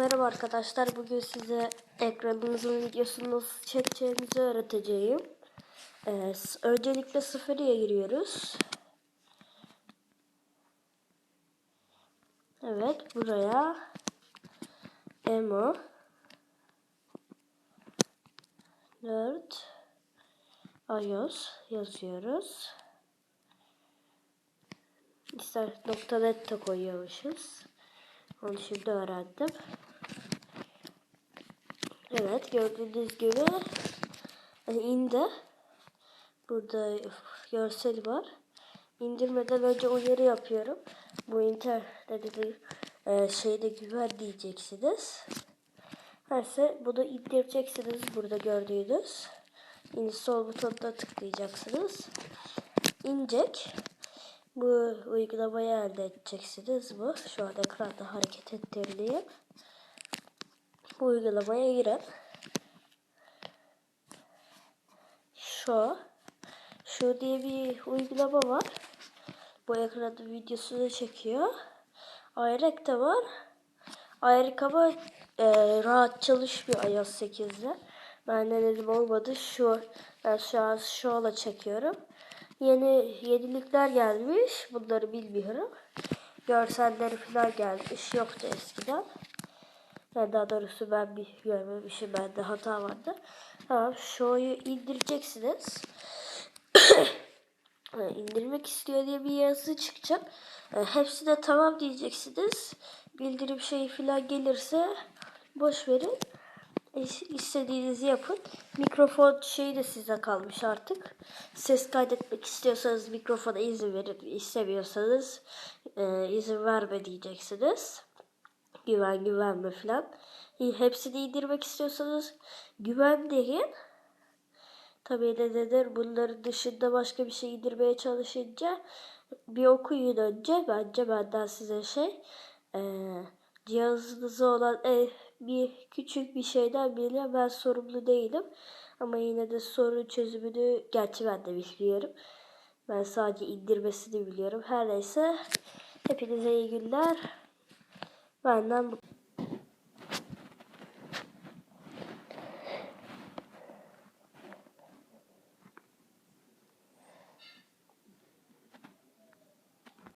Merhaba arkadaşlar. Bugün size ekranınızın videosunu nasıl çekeceğimizi öğreteceğim. Ee, öncelikle sıfırıya giriyoruz. Evet buraya emo 4 iOS yazıyoruz. İster nokta net de koyuyormuşuz. Onu şimdi öğrendim. Evet gördüğünüz gibi indi. Burada görsel var. İndirmeden önce uyarı yapıyorum. Bu internette e, şeyde güven diyeceksiniz. Neyse bunu indireceksiniz burada gördüğünüz. Sol butonuna tıklayacaksınız. İnecek. Bu uygulamayı elde edeceksiniz bu. Şu an ekranda hareket ettirdiğim. Bu uygulamaya girin. Şu. Şu diye bir uygulama var. Bu ekranda videosunu çekiyor. Ayrık da var. Ayrık ama e, rahat çalışmıyor iOS 8'de. Ben de dedim olmadı. Şu ben şu an şola çekiyorum. Yeni yenilikler gelmiş. Bunları bilmiyorum. Görselleri falan gelmiş. Yoktu eskiden. Yani daha doğrusu ben bir görmemişim. Bende hata vardı. Tamam. Şo'yu indireceksiniz. E, indirmek istiyor diye bir yazı çıkacak. E, hepsine tamam diyeceksiniz. Bildirim şeyi falan gelirse boş verin. İs- İstediğinizi yapın. Mikrofon şeyi de size kalmış artık. Ses kaydetmek istiyorsanız mikrofona izin verin. İstemiyorsanız e, izin verme diyeceksiniz. Güven güvenme falan. E, Hepsini indirmek istiyorsanız güven deyin. Tabii ne nedir bunların dışında başka bir şey indirmeye çalışınca bir okuyun önce. Bence benden size şey eee cihazınızda olan e, bir küçük bir şeyden bile ben sorumlu değilim. Ama yine de sorun çözümünü gerçi ben de bilmiyorum. Ben sadece indirmesini biliyorum. Her neyse hepinize iyi günler. Benden bu.